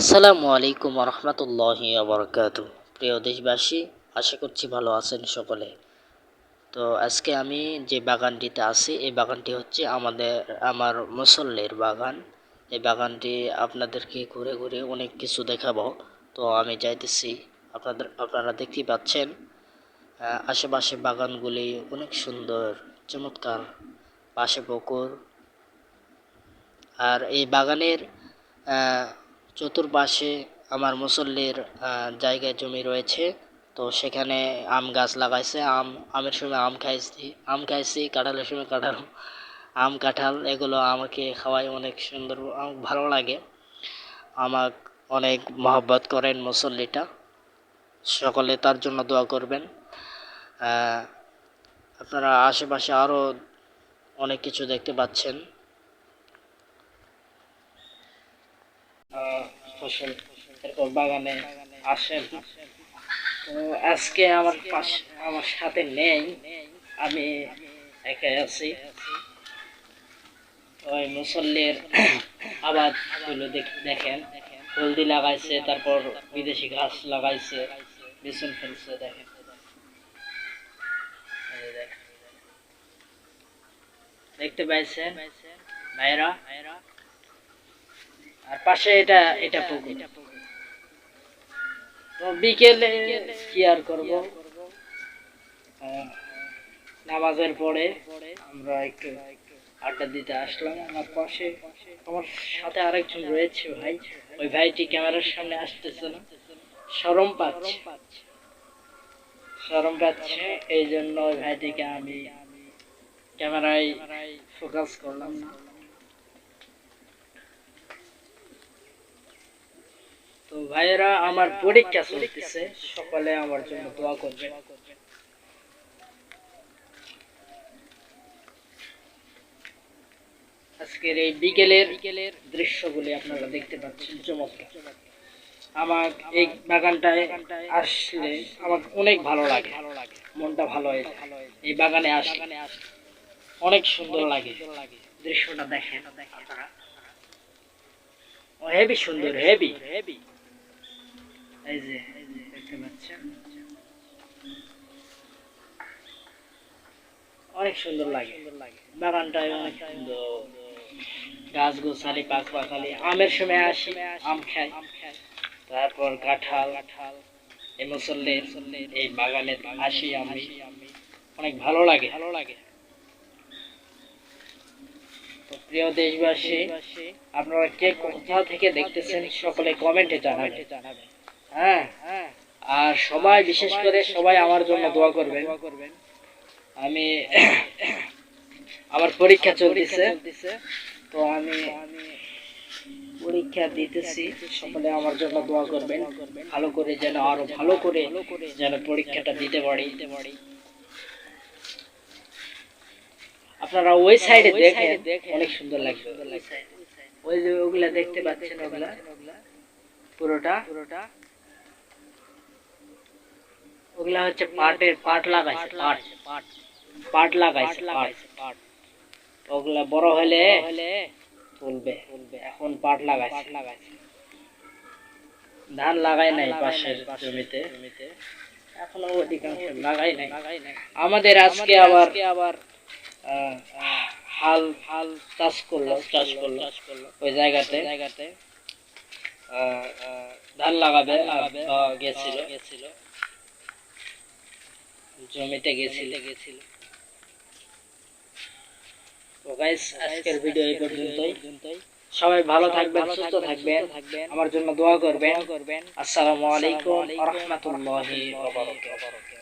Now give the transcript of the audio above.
আসসালামু আলাইকুম রহমতুল্লাহি আবরকাত প্রিয় দেশবাসী, আশা করছি ভালো আছেন সকলে। তো আজকে আমি যে বাগানটিতে আছি, এই বাগানটি হচ্ছে আমাদের, আমার মুসল্লির বাগান। এই বাগানটি আপনাদেরকে ঘুরে ঘুরে অনেক কিছু দেখাবো। তো আমি যাইতেছি, আপনাদের, আপনারা দেখতেই পাচ্ছেন আশেপাশে বাগানগুলি অনেক সুন্দর, চমৎকার, পাশে পুকুর। আর এই বাগানের চতুর্পাশে আমার মুসল্লির জায়গায় জমি রয়েছে। তো সেখানে আম গাছ লাগাইছে। আম, আমের সময় আম খাইছি। আম খাইছি, কাঁঠালের সময় কাঁঠাল, আম, কাঁঠাল, এগুলো আমাকে খাওয়াই অনেক সুন্দর আমার ভালো লাগে। আমাক অনেক মহব্বত করেন মুসল্লিটা। সকলে তার জন্য দোয়া করবেন। আপনারা আশেপাশে আরও অনেক কিছু দেখতে পাচ্ছেন। ফসল এরপর বাগানে আসেন। তো আজকে আমার পাশে আমার সাথে নেই। আমি একাই আছি। ওই মুসল্লির আবাদগুলো দেখেন। হলদি লাগাইছে, তারপর বিদেশি ঘাস লাগাইছে বিছুন ফেলছে দেখেন। দেখতে পাইছেন? ভাইরা? আর পাশে এটা এটা পুকুর। তো বিকেলে কি আর করব? নামাজের পরে আমরা একটু আড্ডা দিতে আসলাম। আমার পাশে আমার সাথে আরেকজন রয়েছে ভাই। ওই ভাইটি ক্যামেরার সামনে আসতেছে না। সরম পাচ্ছে। সরম পাচ্ছে। এই জন্য ওই ভাইটিকে আমি ক্যামেরায় ফোকাস করলাম না। তো ভাইয়েরা, আমার পরীক্ষা চলতেছে। সকলে আমার জন্য দোয়া করবে আজকের এই বিকেলের বিকেলের দৃশ্যগুলি আপনারা দেখতে পাচ্ছেন চমৎকার। আমার এই বাগানটায় আসলে আমার অনেক ভালো লাগে। মনটা ভালো হয়ে যায়। এই বাগানে আসলে অনেক সুন্দর লাগে। দৃশ্যটা দেখেন আপনারা। হেভি সুন্দর হেভি হেভি এই যে দেখতে পাচ্ছেন? অনেক সুন্দর লাগে। অনেক গাছ গোছালি আমের সময় আসি, আম খাই। তারপর কাঁঠাল, এই মুসল্লি এই বাগানে আসি আমি। অনেক ভালো লাগে। ভালো লাগে প্রিয় দেশবাসী, আপনারা কে কোথা থেকে দেখতেছেন, সকলে কমেন্টে জানাবেন। হ্যাঁ। আর সবাই বিশেষ করে সবাই আমার জন্য দোয়া করবেন। আমি আমার পরীক্ষা চলতেছে। তো আমি পরীক্ষা দিতেছি। সকলে আমার জন্য দোয়া করবেন। ভালো করে যেন আরও ভালো করে যেন পরীক্ষাটা দিতে পারি। আপনারা ওই সাইডে দেখেন অনেক সুন্দর লাগবে ওই যে ওগুলা দেখতে পাচ্ছেন ওগুলা? পুরোটা? পুরোটা? ওগুলা হচ্ছে পাটের পাট লাগাইছে পাট। পাট পাট লাগাইছে পাট। ওগুলা বড় হলে তুলবে তুলবে। এখন পাট লাগাইছে। পাট লাগাইছে। ধান লাগাই নাই পাশের জমিতে। এখনও অধিকাংশ লাগাই নাই। আমাদের আজকে আবার আবার হাল হাল চাষ করল চাষ করল ওই জায়গাতে জায়গাতে। ধান লাগাবে লাগাবে গেছিল। গেছিল। জমিতে গেছিল। গেছিল। তো গাইস আজকের ভিডিও এই পর্যন্তই। সবাই ভালো থাকবেন সুস্থ থাকবেন আমার জন্য দোয়া করবেন। করবেন। আসসালামু আলাইকুম ওয়া রাহমাতুল্লাহি ওয়া বারাকাতুহু।